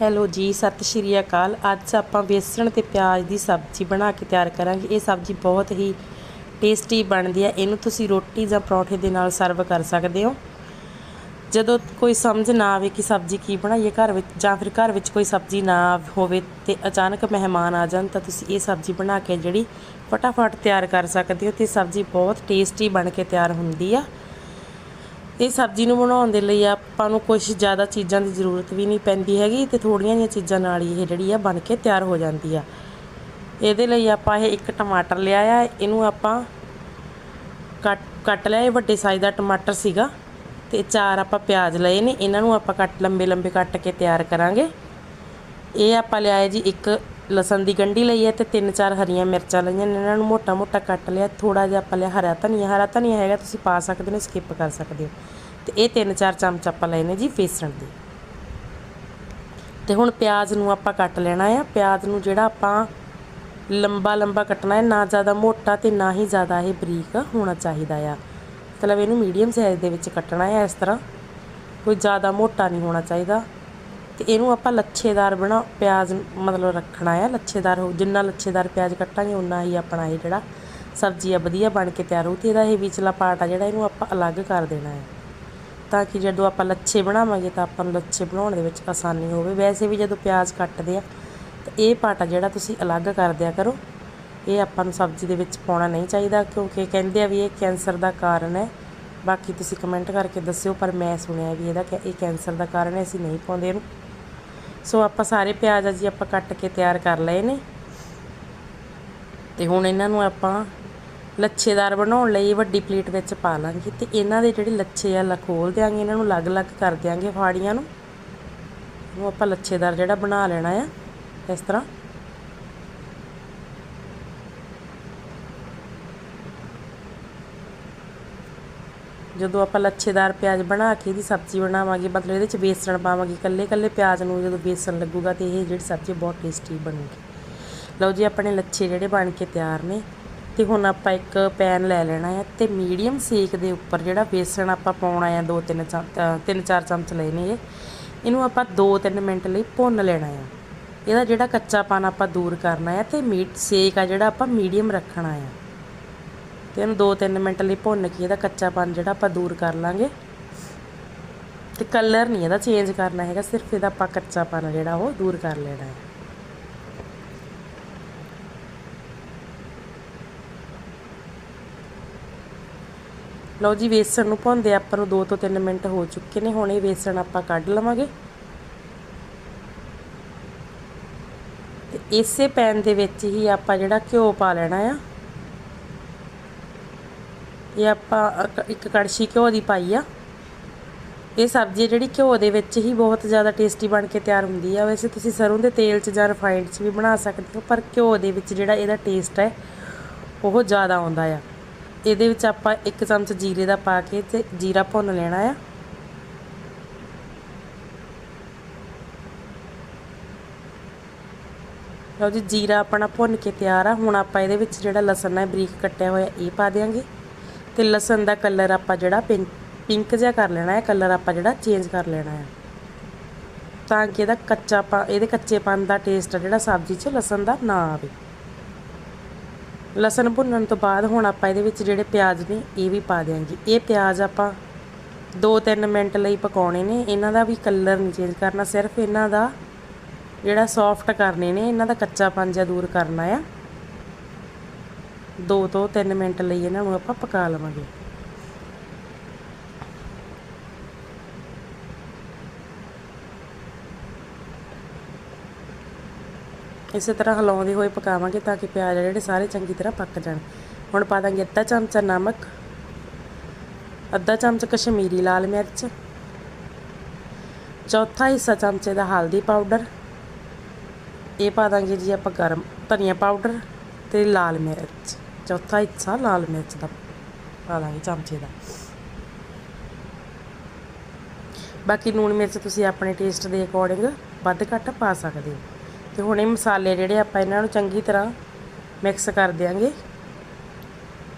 Hello ਜੀ, ਸਤਿ ਸ਼੍ਰੀ ਅਕਾਲ। ਅੱਜ ਆਪਾਂ ਬੇਸਣ ਤੇ ਪਿਆਜ਼ ਦੀ ਸਬਜ਼ੀ ਬਣਾ ਕੇ ਤਿਆਰ ਕਰਾਂਗੇ। ਇਹ ਸਬਜ਼ੀ ਬਹੁਤ ਹੀ ਟੇਸਟੀ ਬਣਦੀ ਹੈ। ਇਹਨੂੰ ਤੁਸੀਂ ਰੋਟੀ ਜਾਂ ਪਰੌਂਠੇ ਦੇ ਨਾਲ ਸਰਵ ਕਰ ਸਕਦੇ ਹੋ। ਜਦੋਂ ਕੋਈ ਸਮਝ ਨਾ ਆਵੇ ਕਿ ਸਬਜ਼ੀ ਕੀ ਬਣਾਈਏ ਘਰ ਵਿੱਚ ਜਾਂ ਫਿਰ ਘਰ ਵਿੱਚ ਕੋਈ ਸਬਜ਼ੀ ਨਾ ਹੋਵੇ ਤੇ ਅਚਾਨਕ ਮਹਿਮਾਨ ਆ ਜਾਣ, ਤਾਂ ਤੁਸੀਂ ਇਹ ਸਬਜ਼ੀ ਬਣਾ ਕੇ ਜਿਹੜੀ ਫਟਾਫਟ ਤਿਆਰ ਕਰ ਸਕਦੇ ਹੋ ਤੇ ਸਬਜ਼ੀ ਬਹੁਤ ਟੇਸਟੀ ਬਣ ਕੇ ਤਿਆਰ ਹੁੰਦੀ ਆ। ਇਹ ਸਬਜ਼ੀ ਨੂੰ ਬਣਾਉਣ ਦੇ ਲਈ ਆਪਾਂ ਨੂੰ ਕੁਝ ਜ਼ਿਆਦਾ ਚੀਜ਼ਾਂ ਦੀ ਜ਼ਰੂਰਤ ਵੀ ਨਹੀਂ ਪੈਂਦੀ ਹੈਗੀ ਤੇ ਥੋੜੀਆਂ ਜਿਹੀਆਂ ਚੀਜ਼ਾਂ ਨਾਲ ਹੀ ਇਹ ਜਿਹੜੀ ਆ ਬਣ ਕੇ ਤਿਆਰ ਹੋ ਜਾਂਦੀ ਆ। ਇਹਦੇ ਲਈ ਆਪਾਂ ਇਹ ਇੱਕ ਟਮਾਟਰ ਲਿਆ ਆ ਇਹਨੂੰ ਆਪਾਂ ਕੱਟ ਕੱਟ ਲਿਆ, ਇਹ ਵੱਡੇ ਸਾਈਜ਼ ਦਾ ਟਮਾਟਰ ਸੀਗਾ ਤੇ ਚਾਰ ਆਪਾਂ ਪਿਆਜ਼ ਲਏ ਨੇ, ਇਹਨਾਂ ਨੂੰ ਆਪਾਂ ਕੱਟ ਲੰਬੇ ਲੰਬੇ ਕੱਟ ਕੇ ਤਿਆਰ ਕਰਾਂਗੇ। ਇਹ ਆਪਾਂ ਲਿਆਏ ਜੀ ਇੱਕ ਲਸਣ ਦੀ ਗੰਢੀ ਲਈ ਹੈ ਤੇ ਤਿੰਨ ਚਾਰ ਹਰੀਆਂ ਮਿਰਚਾਂ ਲਈਆਂ ਨੇ। ਇਹਨਾਂ ਨੂੰ ਮੋਟਾ ਮੋਟਾ ਕੱਟ ਲਿਆ। ਥੋੜਾ ਜਿਹਾ ਆਪਾਂ ਲਿਆ ਹਰਾ ਧਨੀਆ। ਹਰਾ ਧਨੀਆ ਹੈਗਾ, ਤੁਸੀਂ ਪਾ ਸਕਦੇ ਹੋ ਸਕਿਪ ਕਰ ਸਕਦੇ ਹੋ। ਤੇ ਇਹ ਤਿੰਨ ਚਾਰ ਚਮਚ ਆਪਾਂ ਲਏ ਨੇ ਜੀ ਬੇਸਣ ਦੇ। ਤੇ ਹੁਣ ਪਿਆਜ਼ ਨੂੰ ਆਪਾਂ ਕੱਟ ਲੈਣਾ ਆ। ਪਿਆਜ਼ ਨੂੰ ਜਿਹੜਾ ਆਪਾਂ ਲੰਬਾ ਲੰਬਾ ਕੱਟਣਾ ਹੈ, ਨਾ ਜ਼ਿਆਦਾ ਮੋਟਾ ਤੇ ਨਾ ਹੀ ਜ਼ਿਆਦਾ ਇਹ ਬਰੀਕ ਹੋਣਾ ਚਾਹੀਦਾ ਆ। ਮਤਲਬ ਇਹਨੂੰ ਮੀਡੀਅਮ ਸਾਈਜ਼ ਦੇ ਵਿੱਚ ਕੱਟਣਾ ਹੈ ਇਸ ਤਰ੍ਹਾਂ। ਕੋਈ ਜ਼ਿਆਦਾ ਮੋਟਾ ਨਹੀਂ ਹੋਣਾ ਚਾਹੀਦਾ। ਤੇ ਇਹਨੂੰ ਆਪਾਂ ਲੱਛੇਦਾਰ ਬਣਾ, ਪਿਆਜ਼ ਮਤਲਬ ਰੱਖਣਾ ਆ, ਲੱਛੇਦਾਰ ਹੋ, ਜਿੰਨਾ ਲੱਛੇਦਾਰ ਪਿਆਜ਼ ਕੱਟਾਂਗੇ ਉਨਾ ਹੀ ਆਪਣਾ ਇਹ ਜਿਹੜਾ ਸਬਜ਼ੀ ਆ ਵਧੀਆ ਬਣ ਕੇ ਤਿਆਰ ਹੋਊ ਤੇ ਇਹਦਾ ਇਹ ਵਿਚਲਾ ਪਾਰਟ ਆ ਜਿਹੜਾ ਇਹਨੂੰ ਆਪਾਂ ਅਲੱਗ ਕਰ ਦੇਣਾ ਹੈ ਤਾਂ ਕਿ ਜਦੋਂ ਆਪਾਂ ਲੱਛੇ ਬਣਾਵਾਂਗੇ ਤਾਂ ਆਪਾਂ ਨੂੰ ਲੱਛੇ ਬਣਾਉਣ ਦੇ ਵਿੱਚ ਆਸਾਨੀ ਹੋਵੇ। ਵੈਸੇ ਵੀ ਜਦੋਂ ਪਿਆਜ਼ ਕੱਟਦੇ ਆ, ਤਾਂ ਇਹ ਪਾਰਟ ਆ ਜਿਹੜਾ ਤੁਸੀਂ ਅਲੱਗ ਕਰ ਦਿਆ ਕਰੋ। ਇਹ ਆਪਾਂ ਨੂੰ ਸਬਜ਼ੀ ਦੇ ਵਿੱਚ ਪਾਉਣਾ ਨਹੀਂ ਚਾਹੀਦਾ, ਕਿਉਂਕਿ ਕਹਿੰਦੇ ਆ ਵੀ ਇਹ ਕੈਂਸਰ ਦਾ ਕਾਰਨ ਹੈ। ਬਾਕੀ ਤੁਸੀਂ ਕਮੈਂਟ ਕਰਕੇ ਦੱਸਿਓ, ਪਰ ਮੈਂ ਸੁਣਿਆ ਵੀ ਇਹਦਾ ਕਿ ਇਹ ਕੈਂਸਰ ਦਾ ਕਾਰਨ ਹੈ, ਅਸੀਂ ਨਹੀਂ ਪਾਉਂਦੇ ਇਹਨੂੰ। ਸੋ ਆਪਾਂ ਸਾਰੇ ਪਿਆਜ਼ ਆ ਜੀ ਆਪਾਂ ਕੱਟ ਕੇ ਤਿਆਰ ਕਰ ਲਏ ਨੇ। ਤੇ ਹੁਣ ਇਹਨਾਂ ਨੂੰ ਆਪਾਂ ਲੱਛੇਦਾਰ ਬਣਾਉਣ ਲਈ ਵੱਡੀ ਪਲੇਟ ਵਿੱਚ ਪਾ ਲਾਂਗੇ ਤੇ ਇਹਨਾਂ ਦੇ ਜਿਹੜੇ ਲੱਛੇ ਆ ਲਖੋਲ ਦਿਆਂਗੇ, ਇਹਨਾਂ ਨੂੰ ਅਲੱਗ-ਅਲੱਗ ਕਰ ਦਿਆਂਗੇ ਫਾੜੀਆਂ ਨੂੰ। ਉਹ ਆਪਾਂ ਲੱਛੇਦਾਰ ਜਿਹੜਾ ਬਣਾ ਲੈਣਾ ਆ, ਇਸ ਤਰ੍ਹਾਂ। ਜਦੋਂ ਆਪਾਂ ਲੱਛੇਦਾਰ ਪਿਆਜ਼ ਬਣਾ ਕੇ ਇਹਦੀ ਸਬਜ਼ੀ ਬਣਾਵਾਂਗੇ, ਮਤਲਬ ਇਹਦੇ ਵਿੱਚ ਬੇਸਣ ਪਾਵਾਂਗੇ ਇਕੱਲੇ ਇਕੱਲੇ ਪਿਆਜ਼ ਨੂੰ ਜਦੋਂ ਬੇਸਣ ਲੱਗੂਗਾ ਤੇ ਇਹ ਜਿਹੜੀ ਸਬਜ਼ੀ ਬਹੁਤ ਟੇਸਟੀ ਬਣੂਗੀ। ਲਓ ਜੀ, ਆਪਣੇ ਲੱਛੇ ਜਿਹੜੇ ਬਣ ਕੇ ਤਿਆਰ ਨੇ, ਤੇ ਹੁਣ ਆਪਾਂ ਇੱਕ ਪੈਨ ਲੈ ਲੈਣਾ ਹੈ ਤੇ ਮੀਡੀਅਮ ਸੇਕ ਦੇ ਉੱਪਰ ਜਿਹੜਾ ਬੇਸਣ ਆਪਾਂ ਪਾਉਣਾ ਹੈ ਦੋ ਤਿੰਨ ਤਿੰਨ ਚਾਰ ਚਮਚ ਲਏ ਨੇ ਇਹ, ਇਹਨੂੰ ਆਪਾਂ 2-3 ਮਿੰਟ ਲਈ ਭੁੰਨ ਲੈਣਾ ਹੈ ਇਹਦਾ ਜਿਹੜਾ ਕੱਚਾਪਨ ਆਪਾਂ ਦੂਰ ਕਰਨਾ ਹੈ ਤੇ ਮੀਟ ਸੇਕ ਆ ਜਿਹੜਾ ਆਪਾਂ ਮੀਡੀਅਮ ਰੱਖਣਾ ਹੈ ਤੇ ਇਹਨੂੰ 2-3 ਮਿੰਟ ਲਈ ਭੁੰਨ ਕੇ ਇਹਦਾ ਕੱਚਾਪਨ ਜਿਹੜਾ ਆਪਾਂ ਦੂਰ ਕਰ ਲਾਂਗੇ। ਤੇ ਕਲਰ ਨਹੀਂ ਇਹਦਾ ਚੇਂਜ ਕਰਨਾ ਹੈਗਾ, ਸਿਰਫ ਇਹਦਾ ਆਪਾਂ ਕੱਚਾਪਨ ਜਿਹੜਾ ਉਹ ਦੂਰ ਕਰ ਲੈਣਾ ਹੈ। ਲਓ ਜੀ, ਵੇਸਣ ਨੂੰ ਭੁੰਨਦੇ ਆਪਾਂ ਨੂੰ 2 ਤੋਂ 3 ਮਿੰਟ ਹੋ ਚੁੱਕੇ ਨੇ, ਹੁਣ ਇਹ ਵੇਸਣ ਆਪਾਂ ਕੱਢ ਲਵਾਂਗੇ। ਤੇ ਇਸੇ ਪੈਨ ਦੇ ਵਿੱਚ ਹੀ ਆਪਾਂ ਜਿਹੜਾ ਘਿਓ ਪਾ ਲੈਣਾ ਆ। ਇਹ ਆਪਾਂ ਇੱਕ ਕੜਛੀ ਘਿਓ ਦੀ ਪਾਈ ਆ। ਇਹ ਸਬਜ਼ੀ ਜਿਹੜੀ ਘਿਓ ਦੇ ਵਿੱਚ ਹੀ ਬਹੁਤ ਜ਼ਿਆਦਾ ਟੇਸਟੀ ਬਣ ਕੇ ਤਿਆਰ ਹੁੰਦੀ ਆ। ਵੈਸੇ ਤੁਸੀਂ ਸਰੋਂ ਦੇ ਤੇਲ 'ਚ ਜਾਂ ਰਿਫਾਈਨਡ 'ਚ ਵੀ ਬਣਾ ਸਕਦੇ ਹੋ, ਪਰ ਘਿਓ ਦੇ ਵਿੱਚ ਜਿਹੜਾ ਇਹਦਾ ਟੇਸਟ ਹੈ, ਉਹ ਜ਼ਿਆਦਾ ਆਉਂਦਾ ਆ। ਇਹਦੇ ਵਿੱਚ ਆਪਾਂ ਇੱਕ ਚਮਚ ਜੀਰੇ ਦਾ ਪਾ ਕੇ ਤੇ ਜੀਰਾ ਭੁੰਨ ਲੈਣਾ ਆ। ਲਓ ਜੀ, ਜੀਰਾ ਆਪਣਾ ਭੁੰਨ ਕੇ ਤਿਆਰ ਆ। ਹੁਣ ਆਪਾਂ ਇਹਦੇ ਵਿੱਚ ਜਿਹੜਾ ਲਸਣ ਹੈ ਬਰੀਕ ਕੱਟਿਆ ਹੋਇਆ, ਇਹ ਪਾ ਦੇਾਂਗੇ ਤੇ ਲਸਣ ਦਾ ਕਲਰ ਆਪਾਂ ਜਿਹੜਾ ਪਿੰਕ ਜਿਹਾ ਕਰ ਲੈਣਾ ਹੈ ਕਲਰ ਆਪਾਂ ਜਿਹੜਾ ਚੇਂਜ ਕਰ ਲੈਣਾ ਹੈ ਤਾਂ ਕਿ ਇਹਦਾ ਕੱਚਾ ਪਾ, ਇਹਦੇ ਕੱਚੇਪਨ ਦਾ ਟੇਸਟ ਆ ਜਿਹੜਾ ਸਬਜ਼ੀ 'ਚ ਲਸਣ ਦਾ ਨਾ ਆਵੇ। ਲਸਣ ਭੁੰਨਣ ਤੋਂ ਬਾਅਦ ਹੁਣ ਆਪਾਂ ਇਹਦੇ ਵਿੱਚ ਜਿਹੜੇ ਪਿਆਜ਼ ਨੇ, ਇਹ ਵੀ ਪਾ ਦੇਾਂਗੇ ਇਹ ਪਿਆਜ਼ ਆਪਾਂ 2-3 ਮਿੰਟ ਲਈ ਪਕਾਉਣੇ ਨੇ। ਇਹਨਾਂ ਦਾ ਵੀ ਕਲਰ ਨਹੀਂ ਚੇਂਜ ਕਰਨਾ, ਸਿਰਫ ਇਹਨਾਂ ਦਾ ਜਿਹੜਾ ਸੌਫਟ ਕਰਨੇ ਨੇ, ਇਹਨਾਂ ਦਾ ਕੱਚਾਪਨ ਜਿਹਾ ਦੂਰ ਕਰਨਾ ਆ। 2 ਤੋਂ 3 ਮਿੰਟ ਲਈ ਇਹਨਾਂ ਨੂੰ ਆਪਾਂ ਪਕਾ ਲਵਾਂਗੇ। ਇਸੇ ਤਰ੍ਹਾਂ ਹਲਾਉਂਦੇ ਹੋਏ ਪਕਾਵਾਂਗੇ ਤਾਂ ਕਿ ਪਿਆਜ਼ ਜਿਹੜੇ ਸਾਰੇ ਚੰਗੀ ਤਰ੍ਹਾਂ ਪੱਕ ਜਾਣ। ਹੁਣ ਪਾ ਦਾਂਗੇ ਅੱਧਾ ਚਮਚਾ ਨਮਕ, ਅੱਧਾ ਚਮਚ ਕਸ਼ਮੀਰੀ ਲਾਲ ਮਿਰਚ, ਚੌਥਾ ਹਿੱਸਾ ਚਮਚੇ ਦਾ ਹਲਦੀ ਪਾਊਡਰ, ਇਹ ਪਾ ਦਾਂਗੇ ਜੀ ਆਪਾਂ ਗਰਮ ਧਨੀਆ ਪਾਊਡਰ ਤੇ ਲਾਲ ਮਿਰਚ। ਚੌਥਾ ਹਿੱਸਾ ਲਾਲ ਮਿਰਚ ਦਾ ਪਾ ਦਾਂਗੇ ਚਮਚੇ ਦਾ ਬਾਕੀ ਲੂਣ ਮਿਰਚ ਤੁਸੀਂ ਆਪਣੇ ਟੇਸਟ ਦੇ ਅਕੋਰਡਿੰਗ ਵੱਧ ਘੱਟ ਪਾ ਸਕਦੇ ਹੋ। ਤੇ ਹੁਣ ਇਹ ਮਸਾਲੇ ਜਿਹੜੇ ਆਪਾਂ ਇਹਨਾਂ ਨੂੰ ਚੰਗੀ ਤਰ੍ਹਾਂ ਮਿਕਸ ਕਰ ਦਿਆਂਗੇ।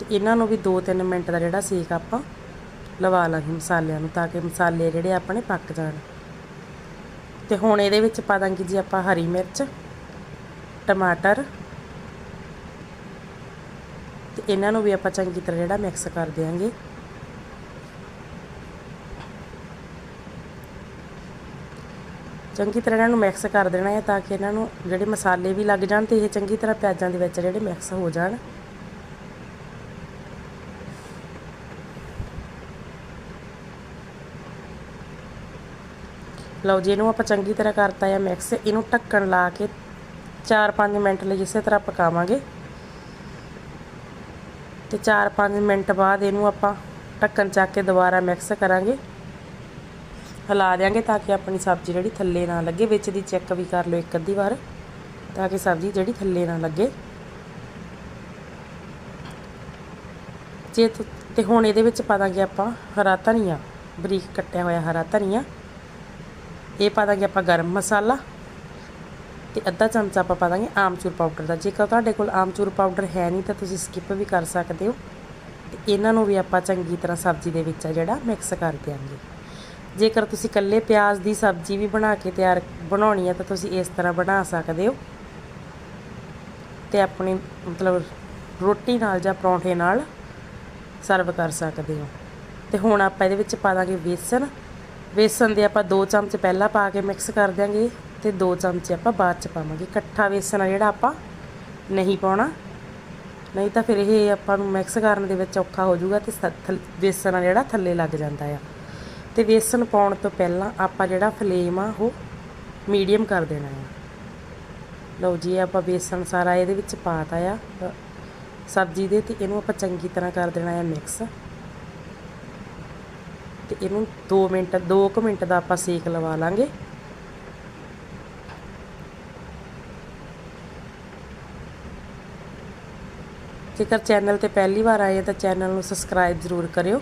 ਤੇ ਇਹਨਾਂ ਨੂੰ ਵੀ 2-3 ਮਿੰਟ ਦਾ ਜਿਹੜਾ ਸੇਕ ਆਪਾਂ ਲਵਾ ਲਾਂਗੇ ਮਸਾਲਿਆਂ ਨੂੰ, ਤਾਂ ਕਿ ਮਸਾਲੇ ਜਿਹੜੇ ਆਪਣੇ ਪੱਕ ਜਾਣ। ਤੇ ਹੁਣ ਇਹਦੇ ਵਿੱਚ ਪਾ ਦਾਂਗੇ ਜੀ ਆਪਾਂ ਹਰੀ ਮਿਰਚ, ਟਮਾਟਰ ਤੇ ਇਹਨਾਂ ਨੂੰ ਵੀ ਆਪਾਂ ਚੰਗੀ ਤਰ੍ਹਾਂ ਜਿਹੜਾ ਮਿਕਸ ਕਰ ਦਿਆਂਗੇ। ਚੰਗੀ ਤਰ੍ਹਾਂ ਇਹਨਾਂ ਨੂੰ ਮਿਕਸ ਕਰ ਦੇਣਾ ਹੈ ਤਾਂ ਕਿ ਇਹਨਾਂ ਨੂੰ ਜਿਹੜੇ ਮਸਾਲੇ ਵੀ ਲੱਗ ਜਾਣ ਤੇ ਇਹ ਚੰਗੀ ਤਰ੍ਹਾਂ ਪਿਆਜ਼ਾਂ ਦੇ ਵਿੱਚ ਜਿਹੜੇ ਮਿਕਸ ਹੋ ਜਾਣ। ਲਓ ਜੀ, ਇਹਨੂੰ ਆਪਾਂ ਚੰਗੀ ਤਰ੍ਹਾਂ ਕਰਤਾ ਹੈ ਮਿਕਸ ਇਹਨੂੰ ਢੱਕਣ ਲਾ ਕੇ 4-5 ਮਿੰਟ ਲਈ ਇਸੇ ਤਰ੍ਹਾਂ ਪਕਾਵਾਂਗੇ। ਤੇ 4-5 ਮਿੰਟ ਬਾਅਦ ਇਹਨੂੰ ਆਪਾਂ ਢੱਕਣ ਚੱਕ ਕੇ ਦੁਬਾਰਾ ਮਿਕਸ ਕਰਾਂਗੇ। ਹਿਲਾ ਦਿਆਂਗੇ ਤਾਂ ਕਿ ਆਪਣੀ ਸਬਜ਼ੀ ਜਿਹੜੀ ਥੱਲੇ ਨਾ ਲੱਗੇ। ਵਿੱਚ ਦੀ ਚੈੱਕ ਵੀ ਕਰ ਲਓ ਇੱਕ ਅੱਧੀ ਵਾਰ, ਤਾਂ ਕਿ ਸਬਜ਼ੀ ਜਿਹੜੀ ਥੱਲੇ ਨਾ ਲੱਗੇ। ਜੇ ਤੁ- ਤੇ ਹੁਣ ਇਹਦੇ ਵਿੱਚ ਪਾ ਦਾਂਗੇ ਆਪਾਂ ਹਰਾ ਧਨੀਆ। ਬਰੀਕ ਕੱਟਿਆ ਹੋਇਆ ਹਰਾ ਧਨੀਆ। ਇਹ ਪਾ ਦਾਂਗੇ ਆਪਾਂ ਗਰਮ ਮਸਾਲਾ। ਤੇ ਅੱਧਾ ਚਮਚਾ ਆਪਾਂ ਪਾ ਦਾਂਗੇ ਆਮਚੂਰ ਪਾਊਡਰ ਦਾ। ਜੇਕਰ ਤੁਹਾਡੇ ਕੋਲ ਆਮਚੂਰ ਪਾਊਡਰ ਹੈ ਨਹੀਂ, ਤਾਂ ਤੁਸੀਂ ਸਕਿਪ ਵੀ ਕਰ ਸਕਦੇ ਹੋ। ਤੇ ਇਹਨਾਂ ਨੂੰ ਵੀ ਆਪਾਂ ਚੰਗੀ ਤਰ੍ਹਾਂ ਸਬਜ਼ੀ ਦੇ ਵਿੱਚ ਆ ਜਿਹੜਾ ਮਿਕਸ ਕਰ ਦਿਆਂਗੇ। ਜੇਕਰ ਤੁਸੀਂ ਇਕੱਲੇ ਪਿਆਜ਼ ਦੀ ਸਬਜ਼ੀ ਵੀ ਬਣਾ ਕੇ ਤਿਆਰ ਬਣਾਉਣੀ ਹੈ ਤਾਂ ਤੁਸੀਂ ਇਸ ਤਰ੍ਹਾਂ ਬਣਾ ਸਕਦੇ ਹੋ। ਤੇ ਆਪਣੀ ਮਤਲਬ ਰੋਟੀ ਨਾਲ ਜਾਂ ਪਰੌਂਠੇ ਨਾਲ ਸਰਵ ਕਰ ਸਕਦੇ ਹੋ। ਤੇ ਹੁਣ ਆਪਾਂ ਇਹਦੇ ਵਿੱਚ ਪਾ ਦਾਂਗੇ ਵੇਸਣ। ਵੇਸਣ ਦੇ ਆਪਾਂ 2 ਚਮਚ ਪਹਿਲਾਂ ਪਾ ਕੇ ਮਿਕਸ ਕਰ ਦਿਆਂਗੇ। ਤੇ 2 ਚਮਚੇ ਆਪਾਂ ਬਾਅਦ ਚ ਪਾਵਾਂਗੇ। ਇਕੱਠਾ ਵੇਸਣ ਆ ਜਿਹੜਾ ਆਪਾਂ ਨਹੀਂ ਪਾਉਣਾ। ਨਹੀਂ ਤਾਂ ਫਿਰ ਇਹ ਆਪਾਂ ਨੂੰ ਮਿਕਸ ਕਰਨ ਦੇ ਵਿੱਚ ਔਖਾ ਹੋ ਜਾਊਗਾ ਤੇ ਸ- ਥੱਲ- ਵੇਸਣ ਆ ਜਿਹੜਾ ਥੱਲੇ ਲੱਗ ਜਾਂਦਾ ਆ। ਤੇ ਵੇਸਣ ਪਾਉਣ ਤੋਂ ਪਹਿਲਾਂ ਆਪਾਂ ਜਿਹੜਾ ਫਲੇਮ ਆ ਉਹ ਮੀਡੀਅਮ ਕਰ ਦੇਣਾ ਆ। ਲਓ ਜੀ ਆਪਾਂ ਵੇਸਣ ਸਾਰਾ ਇਹਦੇ ਵਿੱਚ ਪਾਤਾ ਆ। ਸਬਜ਼ੀ ਦੇ ਤੇ ਇਹਨੂੰ ਆਪਾਂ ਚੰਗੀ ਤਰ੍ਹਾਂ ਕਰ ਦੇਣਾ ਆ ਮਿਕਸ। ਤੇ ਇਹਨੂੰ 2 ਮਿੰਟ 2 ਕੁ ਮਿੰਟ ਦਾ ਆਪਾਂ ਸੇਕ ਲਵਾ ਲਾਂਗੇ। ਜੇਕਰ ਚੈਨਲ ਤੇ ਪਹਿਲੀ ਵਾਰ ਆਏ ਤਾਂ ਚੈਨਲ ਨੂੰ ਸਬਸਕ੍ਰਾਈਬ ਜ਼ਰੂਰ ਕਰਿਓ।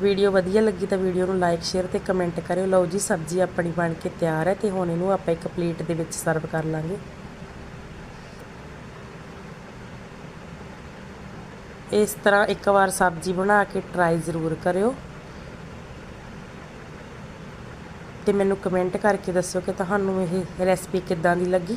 ਵੀਡੀਓ ਵਧੀਆ ਲੱਗੀ ਤਾਂ ਵੀਡੀਓ ਨੂੰ ਲਾਈਕ ਸ਼ੇਅਰ ਤੇ ਕਮੈਂਟ ਕਰਿਓ। ਲਓ ਜੀ, ਸਬਜ਼ੀ ਆਪਣੀ ਬਣ ਕੇ ਤਿਆਰ ਹੈ ਤੇ ਹੁਣ ਇਹਨੂੰ ਆਪਾਂ ਇੱਕ ਪਲੇਟ ਦੇ ਵਿੱਚ ਸਰਵ ਕਰ ਲਾਂਗੇ। ਇਸ ਤਰ੍ਹਾਂ ਇੱਕ ਵਾਰ ਸਬਜ਼ੀ ਬਣਾ ਕੇ ਟਰਾਈ ਜ਼ਰੂਰ ਕਰਿਓ। ਤੇ ਮੈਨੂੰ ਕਮੈਂਟ ਕਰਕੇ ਦੱਸਿਓ ਕਿ ਤੁਹਾਨੂੰ ਇਹ ਰੈਸਪੀ ਕਿੱਦਾਂ ਦੀ ਲੱਗੀ।